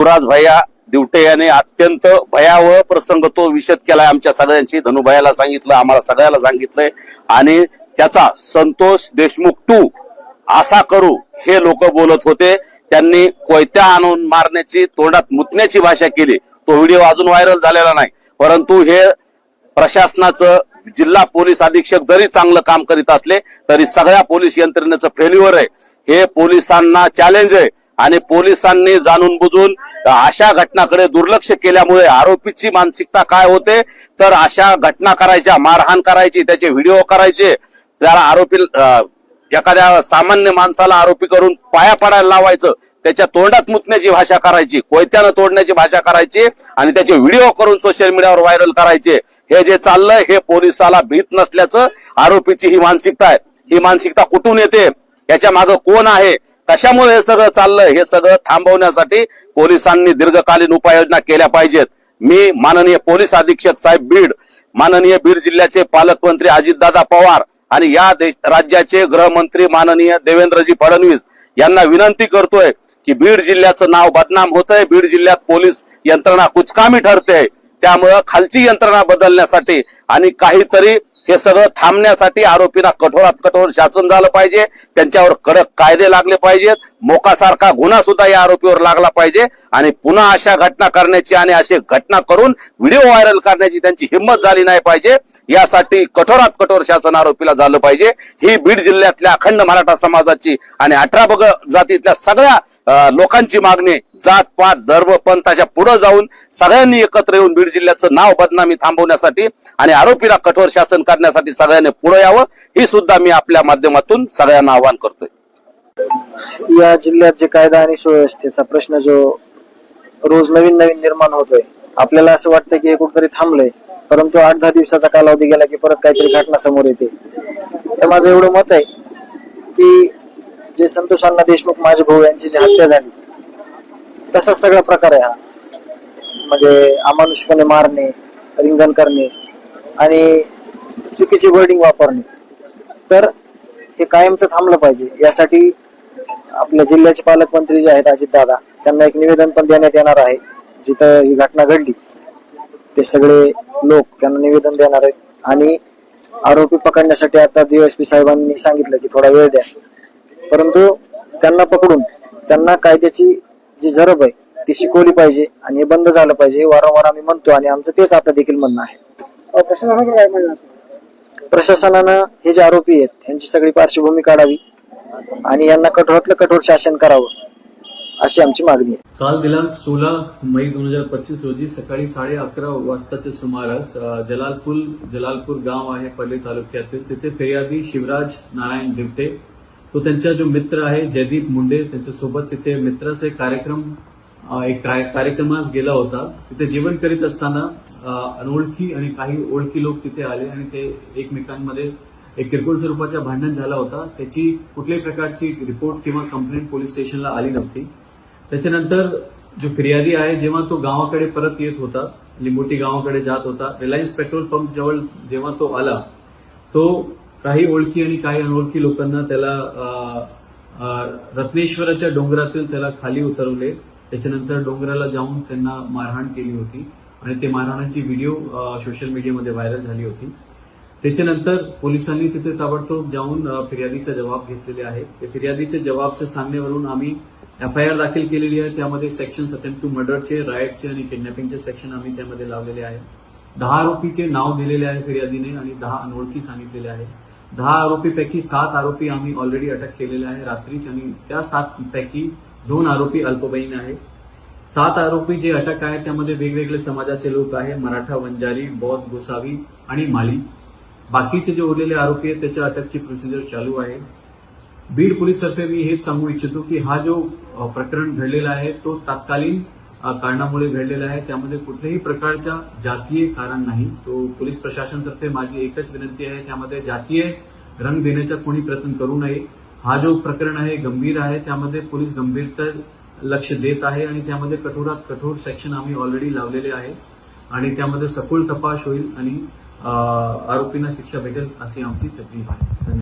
युवराज भैया दिवटे याने अत्यंत भयावह प्रसंग तो विषद केलाय आमच्या सगळ्यांची धनुभयाला सांगितलं आम्हाला सगळ्याला सांगितलंय. आणि त्याचा संतोष देशमुख टू असा करू हे लोक बोलत होते. त्यांनी कोयत्या आणून मारण्याची तोंडात मुतण्याची भाषा केली. तो व्हिडिओ अजून व्हायरल झालेला नाही. परंतु हे प्रशासनाचं जिल्हा पोलीस अधीक्षक जरी चांगलं काम करीत असले तरी सगळ्या पोलीस यंत्रणेचं फेल्युअर आहे. हे पोलिसांना चॅलेंज आहे. आणि पोलिसांनी जाणून बुजून अशा घटनाकडे दुर्लक्ष केल्यामुळे आरोपीची मानसिकता काय होते तर अशा घटना करायच्या मारहाण करायची त्याचे व्हिडिओ करायचे त्याला आरोपी एखाद्या सामान्य माणसाला आरोपी करून पाया पडायला लावायचं त्याच्या तोंडात मुतण्याची भाषा करायची कोयत्यानं तोडण्याची भाषा करायची आणि त्याचे व्हिडिओ करून सोशल मीडियावर व्हायरल करायचे. हे जे चाललंय हे पोलिसाला भीत नसल्याचं आरोपीची ही मानसिकता आहे. ही मानसिकता कुठून येते? याच्या मागं कोण आहे? कशामुळे हे सगळं चाललं हे सगळं थांबवण्यासाठी पोलिसांनी दीर्घकालीन उपाययोजना केल्या पाहिजेत. मी माननीय पोलीस अधीक्षक साहेब बीड माननीय बीड जिल्ह्याचे पालकमंत्री अजितदादा पवार आणि या देश राज्याचे गृहमंत्री माननीय देवेंद्रजी फडणवीस यांना विनंती करतोय की बीड जिल्ह्याचं नाव बदनाम होतंय. बीड जिल्ह्यात पोलीस यंत्रणा कुचकामी ठरते. त्यामुळं खालची यंत्रणा बदलण्यासाठी आणि काहीतरी हे सगळं थांबण्यासाठी आरोपींना कठोरात कठोर शासन झालं पाहिजे. त्यांच्यावर कडक कायदे लागले पाहिजेत. मोकासारखा गुन्हा सुद्धा या आरोपीवर लागला पाहिजे. आणि पुन्हा अशा घटना करण्याची आणि असे घटना करून व्हिडिओ व्हायरल करण्याची त्यांची हिंमत झाली नाही पाहिजे. यासाठी कठोरात कठोर शासन आरोपीला झालं पाहिजे. ही बीड जिल्ह्यातल्या अखंड मराठा समाजाची आणि अठरा बग जातीतल्या सगळ्या लोकांची मागणी जात पात धर्म पंथाच्या पुढे जाऊन सगळ्यांनी एकत्र येऊन बीड जिल्ह्याचं नाव बदनामी थांबवण्यासाठी आणि आरोपीला कठोर शासन करण्यासाठी सगळ्यांनी पुढे यावं ही सुद्धा मी आपल्या माध्यमातून सगळ्यांना आवाहन करतोय. या जिल्ह्यात जे कायदा आणि सुव्यवस्थेचा प्रश्न जो रोज नवीन नवीन निर्माण होतोय आपल्याला असं वाटतं की कुठतरी थांबलंय परंतु आठ दहा दिवसाचा कालावधी गेला की परत काहीतरी घटना समोर येते. तर माझं एवढं मत आहे की जे संतोष अण्णा देशमुख माझे भाऊ यांची जी हत्या झाली तसाच सगळा प्रकार आहे हा. म्हणजे अमानुषपणे मारणे रिंगण करणे आणि चुकीची वर्डिंग वापरणे. तर हे कायमचं थांबलं पाहिजे. यासाठी आपल्या जिल्ह्याचे पालकमंत्री जे आहेत अजितदादा त्यांना एक निवेदन पण देण्यात येणार आहे. जिथं ही घटना घडली ते सगळे लोक त्यांना निवेदन देणार आहेत. आणि आरोपी पकडण्यासाठी आता डीएसपी साहेबांनी सांगितलं की थोडा वेळ द्या. परंतु त्यांना पकडून त्यांना कायद्याची जी जरब आहे ती शिकवली पाहिजे आणि हे बंद झालं पाहिजे वारंवार आम्ही म्हणतो आणि आमचं तेच आता देखील म्हणणं आहे. प्रशासनाकडे काय म्हणणं असेल? प्रशासनानं हे जे आरोपी आहेत यांची सगळी पार्श्वभूमी काढावी आणि यांना कठोरातलं कठोर शासन करावं अशी आमची मागणी आहे. काल दिनांक सोळा मई दोन हजार पच्चीस रोजी सकाळी साडे अकरा वाजताच्या सुमारास जलालपूर जलालपूर गाव आहे पल्ले तालुक्यातील तिथे फिर्यादी शिवराज नारायण दिवटे तो त्यांचा जो मित्र आहे जयदीप मुंडे त्यांच्यासोबत तिथे मित्राचा एक कार्यक्रम एक कार्यक्रमास गेला होता. तिथे जेवण करीत असताना अनोळखी आणि काही ओळखी लोक तिथे आले आणि ते एकमेकांमध्ये एक किरकोळ स्वरूपाचा भांडण झाला होता. त्याची कुठल्याही प्रकारची रिपोर्ट किंवा कंप्लेंट पोलीस स्टेशनला आली नव्हती. त्याच्यानंतर जो फिर्यादी आहे जेव्हा तो गावाकडे परत येत होता लिंबोटी गावाकडे जात होता रिलायन्स पेट्रोल पंप जवळ जेव्हा तो आला तो काही ओळखी आणि काही अनोळखी लोकांना त्याला रत्नेश्वराच्या डोंगरातील त्याला खाली उतरवले. त्याच्यानंतर डोंगराला जाऊन त्यांना मारहाण केली होती आणि ते मारहाणाची व्हिडिओ सोशल मीडियामध्ये व्हायरल झाली होती. त्याच्यानंतर पोलिसांनी तिथे ताबडतोब जाऊन फिर्यादीचा जबाब घेतलेले आहे. त्या फिर्यादीच्या जबाबच्या सांगण्यावरून आम्ही एफ आय आर दाखल केलेली आहे. त्यामध्ये सेक्शन अटेम्प्ट टू मर्डरचे रायटचे आणि किडनॅपिंगचे सेक्शन आम्ही त्यामध्ये लावलेले आहे. दहा आरोपीचे नाव दिलेले आहे फिर्यादीने आणि दहा अनोळखी सांगितलेले आहे. दहा आरोपीपैकी सात आरोपी आम्ही ऑलरेडी अटक केलेले आहे. रात्रीच आणि त्या सात पैकी दोन आरोपी अल्पवयीन आहे सात आरोपी जे अटक आहे त्यामध्ये वेगवेगळे समाजाचे लोक आहे मराठा वंजारी बौद्ध गोसावी आणि माली. बाकीचे जे उरलेले आरोपी आहेत त्याच्या अटकची प्रोसिजर चालू आहे. बीड पोलीसतर्फे मी हेच सांगू इच्छितो की हा जो प्रकरण घडलेला आहे तो तात्कालीन कारणामुळे घडलेला आहे. त्यामध्ये कुठल्याही प्रकारच्या जातीय कारण नाही. तो पोलीस प्रशासनतर्फे माझी एकच विनंती आहे. त्यामध्ये जातीय रंग देण्याचा कोणी प्रयत्न करू नये. हा जो प्रकरण आहे गंभीर आहे त्यामध्ये पोलीस गंभीरता लक्ष देत आहे आणि त्यामध्ये कठोरात कठोर सेक्शन आम्ही ऑलरेडी लावलेले आहे. आणि त्यामध्ये सखोल तपास होईल आणि आरोपींना शिक्षा भेटेल अशी आमची तकलीफ आहे. धन्यवाद.